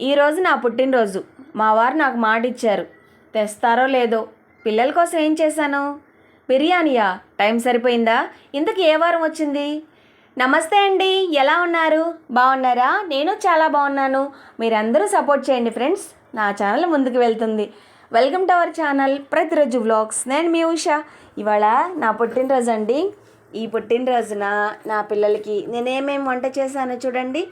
ఈరోజు నా పుట్టినరోజు. మా వారు నాకు మాట ఇచ్చారు తెస్తారో లేదో? పిల్లల కోసం ఏం చేశాను? బిర్యానీయా? టైం సరిపోయిందా? ఇంతకు ఏ వారం వచ్చింది? నమస్తే అండి. ఎలా ఉన్నారు? బాగున్నారా? నేను చాలా బాగున్నాను. మీరందరూ సపోర్ట్ చేయండి ఫ్రెండ్స్. నా ఛానల్ ముందుకు వెళ్తుంది. వెల్కమ్ టు అవర్ ఛానల్ ప్రతిరోజు వ్లాగ్స్. నేను మీ ఉష. ఇవాళ నా పుట్టినరోజు అండి. ఈ పుట్టినరోజున నా పిల్లలకి నేనేమేమి వంట చేశానో చూడండి.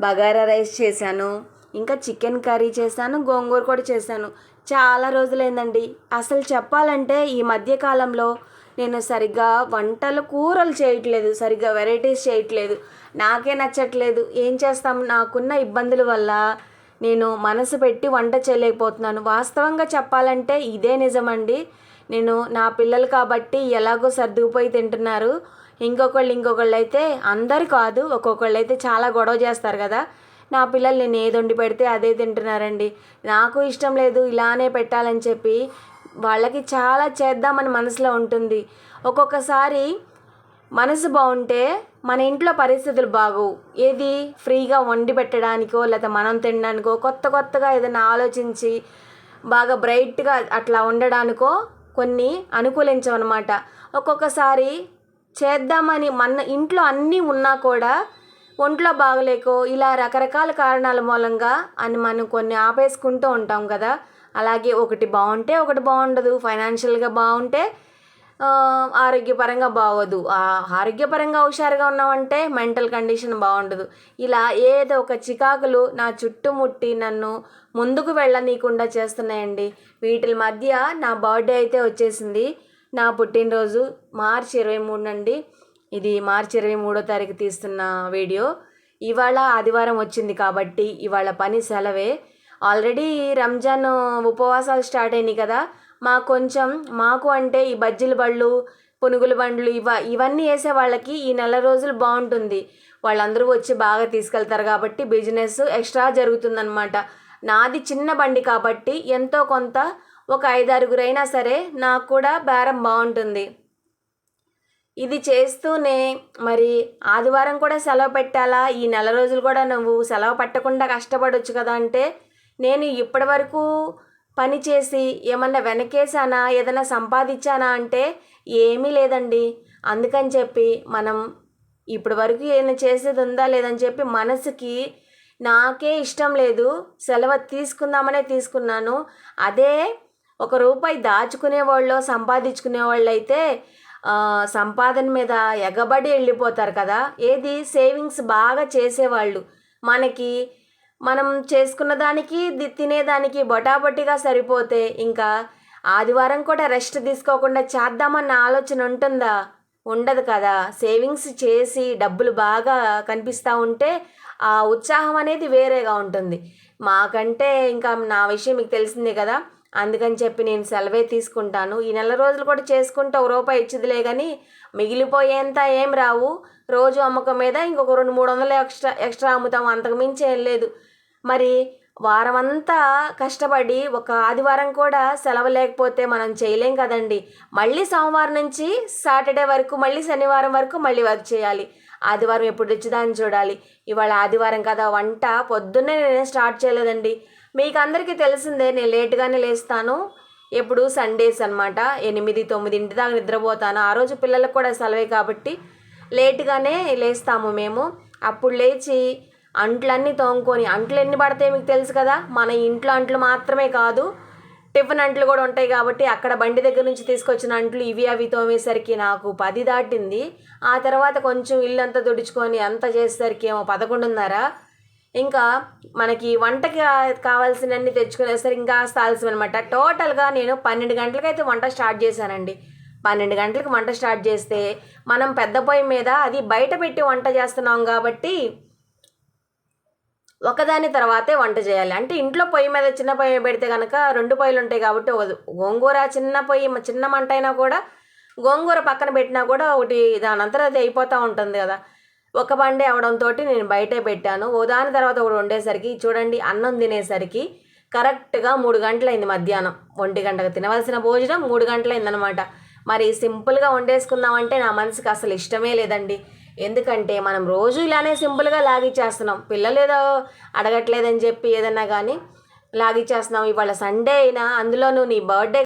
బగారా రైస్ చేశాను. ఇంకా చికెన్ కర్రీ చేశాను గోంగూర కూడా చేశాను. చాలా రోజులైందండి. అసలు చెప్పాలంటే ఈ మధ్యకాలంలో నేను సరిగ్గా వంటలు కూరలు చేయట్లేదు. సరిగ్గా వెరైటీస్ చేయట్లేదు. నాకే నచ్చట్లేదు. ఏం చేస్తాం? నాకున్న ఇబ్బందుల వల్ల నేను మనసు పెట్టి వంట చేయలేకపోతున్నాను. వాస్తవంగా చెప్పాలంటే ఇదే నిజమండి. నేను నా పిల్లలు కాబట్టి ఎలాగో సర్దుకుపోయి తింటున్నారు. ఇంకొకళ్ళు ఇంకొకళ్ళు అయితే అందరు కాదు ఒక్కొక్కళ్ళు అయితే చాలా గొడవ చేస్తారు కదా. నా పిల్లలు నేను ఏది వండి పెడితే అదే తింటున్నారండి. నాకు ఇష్టం లేదు ఇలానే పెట్టాలని చెప్పి వాళ్ళకి చాలా చేద్దామని మనసులో ఉంటుంది. ఒక్కొక్కసారి మనసు బాగుంటే మన ఇంట్లో పరిస్థితులు బాగోవు. ఏది? ఫ్రీగా వండి పెట్టడానికో లేదా మనం తినడానికో కొత్త కొత్తగా ఏదైనా ఆలోచించి బాగా బ్రైట్గా అట్లా ఉండడానికో కొన్ని అనుకూలించమన్నమాట ఒక్కొక్కసారి చేద్దామని మన ఇంట్లో అన్నీ ఉన్నా కూడా ఒంట్లో బాగలేకో ఇలా రకరకాల కారణాల మూలంగా అని మనం కొన్ని ఆపేసుకుంటూ ఉంటాం కదా. అలాగే ఒకటి బాగుంటే ఒకటి బాగుండదు. ఫైనాన్షియల్గా బాగుంటే ఆరోగ్యపరంగా బాగోదు. ఆరోగ్యపరంగా హుషారుగా ఉన్నామంటే మెంటల్ కండిషన్ బాగుండదు. ఇలా ఏదో ఒక చికాకులు నా చుట్టుముట్టి నన్ను ముందుకు వెళ్ళనీయకుండా చేస్తున్నాయండి. వీటి మధ్య నా బర్త్డే అయితే వచ్చేసింది. నా పుట్టినరోజు మార్చి ఇరవై మూడునండి ఇది మార్చి ఇరవై మూడో తారీఖు తీస్తున్న వీడియో. ఇవాళ ఆదివారం వచ్చింది కాబట్టి ఇవాళ పని సెలవే. ఆల్రెడీ రంజాన్ ఉపవాసాలు స్టార్ట్ అయినాయి కదా. మాకు కొంచెం మాకు అంటే ఈ బజ్జీల బళ్ళు పునుగుల బండ్లు ఇవ ఇవన్నీ వేసే వాళ్ళకి ఈ నెల రోజులు బాగుంటుంది. వాళ్ళందరూ వచ్చి బాగా తీసుకెళ్తారు కాబట్టి బిజినెస్ ఎక్స్ట్రా జరుగుతుందన్నమాట. నాది చిన్న బండి కాబట్టి ఎంతో కొంత ఒక ఐదారుగురైనా సరే నాకు కూడా బేరం బాగుంటుంది. ఇది చేస్తూనే మరి ఆదివారం కూడా సెలవు పెట్టాలా? ఈ నెల రోజులు కూడా నువ్వు సెలవు పట్టకుండా కష్టపడొచ్చు కదా అంటే నేను ఇప్పటి వరకు పని చేసి ఏమన్నా వెనకేసానా ఏదైనా సంపాదించానా అంటే ఏమీ లేదండి. అందుకని చెప్పి మనం ఇప్పటి వరకు ఏమైనా చేసేది ఉందా లేదని చెప్పి మనసుకి నాకే ఇష్టం లేదు. సెలవు తీసుకుందామనే తీసుకున్నాను. అదే ఒక రూపాయి దాచుకునే వాళ్ళు సంపాదించుకునే వాళ్ళు అయితే సంపాదన మీద ఎగబడి వెళ్ళిపోతారు కదా. ఏది? సేవింగ్స్ బాగా చేసేవాళ్ళు. మనకి మనం చేసుకున్న దానికి తినేదానికి బొటాబొటిగా సరిపోతే ఇంకా ఆదివారం కూడా రెస్ట్ తీసుకోకుండా చేద్దామన్న ఆలోచన ఉంటుందా? ఉండదు కదా. సేవింగ్స్ చేసి డబ్బులు బాగా కనిపిస్తూ ఉంటే ఆ ఉత్సాహం అనేది వేరేగా ఉంటుంది. మాకంటే ఇంకా నా విషయం మీకు తెలిసిందే కదా. అందుకని చెప్పి నేను సెలవే తీసుకుంటాను. ఈ నెల రోజులు కూడా చేసుకుంటే ఒక రూపాయి ఇచ్చిదిలే కానీ మిగిలిపోయేంత ఏం రావు. రోజు అమ్మకం మీద ఇంకొక రెండు మూడు వందలు ఎక్స్ట్రా ఎక్స్ట్రా అమ్ముతాం. అంతకుమించి ఏం లేదు. మరి వారం అంతా కష్టపడి ఒక ఆదివారం కూడా సెలవు లేకపోతే మనం చేయలేం కదండి. మళ్ళీ సోమవారం నుంచి సాటర్డే వరకు మళ్ళీ శనివారం వరకు మళ్ళీ వర్క్ చేయాలి. ఆదివారం ఎప్పుడు వచ్చిందని చూడాలి. ఇవాళ ఆదివారం కదా వంట. పొద్దున్నే నేను స్టార్ట్ చేయలేదండి. మీకు అందరికీ తెలిసిందే నేను లేట్గానే లేస్తాను. ఎప్పుడు సండేస్ అనమాట ఎనిమిది తొమ్మిది ఇంటి దాకా నిద్రపోతాను. ఆ రోజు పిల్లలకు కూడా సెలవే కాబట్టి లేట్గానే లేస్తాము మేము. అప్పుడు లేచి అంట్లన్నీ తోముకొని అంట్లు ఎన్ని పడతాయి మీకు తెలుసు కదా? మన ఇంట్లో అంట్లు మాత్రమే కాదు టిఫిన్ అంట్లు కూడా ఉంటాయి కాబట్టి అక్కడ బండి దగ్గర నుంచి తీసుకొచ్చిన అంట్లు ఇవి అవి తోమేసరికి నాకు పది దాటింది. ఆ తర్వాత కొంచెం ఇల్లు అంతా తుడుచుకొని అంత చేసేసరికి ఏమో పదకొండున్నర. ఇంకా మనకి వంటకి కావాల్సినన్ని తెచ్చుకునేసరికి ఇంకా ఆలస్యం అనమాట టోటల్గా నేను పన్నెండు గంటలకైతే వంట స్టార్ట్ చేశానండి. పన్నెండు గంటలకు వంట స్టార్ట్ చేస్తే మనం పెద్ద పొయ్యి మీద అది బయట పెట్టి వంట చేస్తున్నాం కాబట్టి ఒకదాని తర్వాతే వంట చేయాలి. అంటే ఇంట్లో పొయ్యి మీద చిన్న పొయ్యి పెడితే కనుక రెండు పొయ్యిలు ఉంటాయి కాబట్టి గోంగూర చిన్న పొయ్యి చిన్న మంట అయినా కూడా గోంగూర పక్కన పెట్టినా కూడా ఒకటి దాని అంతా అది అయిపోతూ ఉంటుంది కదా. ఒక బండే అవడంతో నేను బయటే పెట్టాను. ఓ దాని తర్వాత ఒకటి వండేసరికి చూడండి అన్నం తినేసరికి కరెక్ట్గా మూడు గంటలైంది మధ్యాహ్నం. ఒంటి గంటకు తినవలసిన భోజనం మూడు గంటలైందనమాట మరి సింపుల్గా వండేసుకుందామంటే నా మనసుకి అసలు ఇష్టమే లేదండి. ఎందుకంటే మనం రోజు ఇలానే సింపుల్గా లాగిచ్చేస్తున్నాం. పిల్లలు ఏదో అడగట్లేదని చెప్పి ఏదన్నా కానీ లాగిచ్చేస్తున్నాం. ఇవాళ సండే అయినా అందులోనూ నీ బర్త్డే